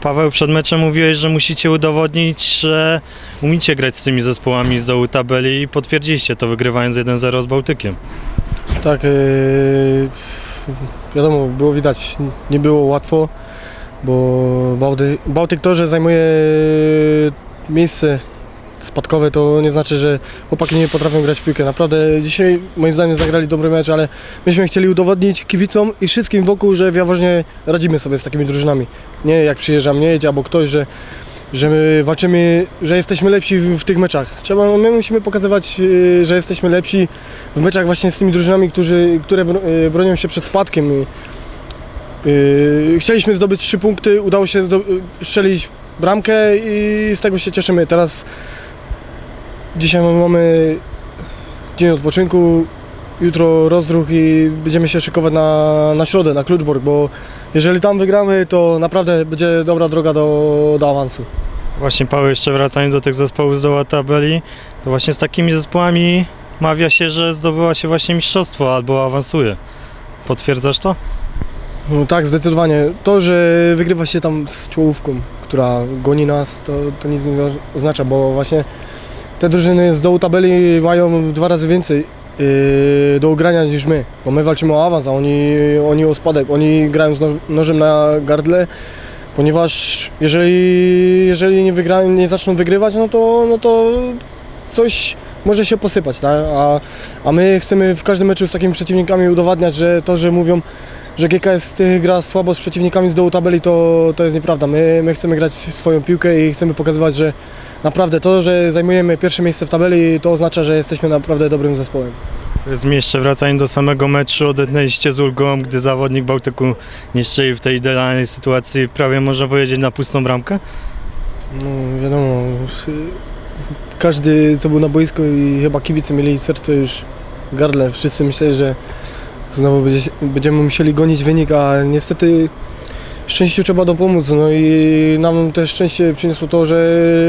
Paweł, przed meczem mówiłeś, że musicie udowodnić, że umiecie grać z tymi zespołami z dołu tabeli i potwierdziliście to wygrywając 1-0 z Bałtykiem. Tak, yy, wiadomo, było widać, nie było łatwo, bo Bałtyk, Bałtyk to, że zajmuje miejsce spadkowe, to nie znaczy, że chłopaki nie potrafią grać w piłkę. Naprawdę dzisiaj moim zdaniem zagrali dobry mecz, ale myśmy chcieli udowodnić kibicom i wszystkim wokół, że w Jaworznie radzimy sobie z takimi drużynami. Nie jak przyjeżdża Miedź albo ktoś, że że my walczymy, że jesteśmy lepsi w, w tych meczach. Trzeba, my musimy pokazywać, yy, że jesteśmy lepsi w meczach właśnie z tymi drużynami, którzy, które yy, bronią się przed spadkiem. Yy, chcieliśmy zdobyć trzy punkty, udało się strzelić bramkę i z tego się cieszymy. Teraz dzisiaj mamy dzień odpoczynku, jutro rozruch i będziemy się szykować na, na środę, na Kluczborg, bo jeżeli tam wygramy, to naprawdę będzie dobra droga do, do awansu. Właśnie Paweł, jeszcze wracając do tych zespołów z dołu tabeli, to właśnie z takimi zespołami mawia się, że zdobyła się właśnie mistrzostwo albo awansuje. Potwierdzasz to? No tak, zdecydowanie. To, że wygrywa się tam z czołówką, która goni nas, to, to nic nie oznacza, bo właśnie te drużyny z dołu tabeli mają dwa razy więcej yy, do ugrania niż my, bo my walczymy o awans, a oni, oni o spadek. Oni grają z no, nożem na gardle, ponieważ jeżeli, jeżeli nie, wygra, nie zaczną wygrywać, no to, no to coś może się posypać, tak? a, a my chcemy w każdym meczu z takimi przeciwnikami udowadniać, że to, że mówią, że GKS gra słabo z przeciwnikami z dołu tabeli, to, to jest nieprawda. My, my chcemy grać swoją piłkę i chcemy pokazywać, że naprawdę to, że zajmujemy pierwsze miejsce w tabeli, to oznacza, że jesteśmy naprawdę dobrym zespołem. Jeszcze wracając do samego meczu, odetnęliście z ulgą, gdy zawodnik Bałtyku nie strzelił w tej idealnej sytuacji, prawie można powiedzieć na pustą bramkę? No wiadomo, każdy co był na boisku i chyba kibice mieli serce już w gardle. Wszyscy myśleli, że znowu będzie, będziemy musieli gonić wynik, a niestety szczęściu trzeba dopomóc. No i nam też szczęście przyniosło to, że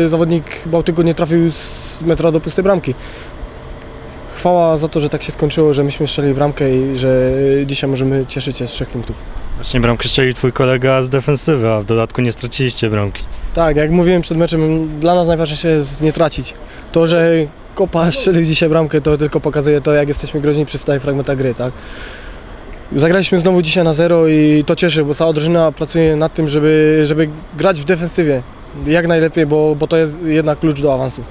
zawodnik Bałtyku nie trafił z metra do pustej bramki. Chwała za to, że tak się skończyło, że myśmy strzeli bramkę i że dzisiaj możemy cieszyć się z trzech punktów. Właśnie bramkę strzelił twój kolega z defensywy, a w dodatku nie straciliście bramki. Tak, jak mówiłem przed meczem, dla nas najważniejsze jest nie tracić. To, że Kopa strzelił dzisiaj bramkę, to tylko pokazuje to, jak jesteśmy groźni przy stałych fragmentach gry, tak? Zagraliśmy znowu dzisiaj na zero i to cieszy, bo cała drużyna pracuje nad tym, żeby, żeby grać w defensywie jak najlepiej, bo, bo to jest jednak klucz do awansu.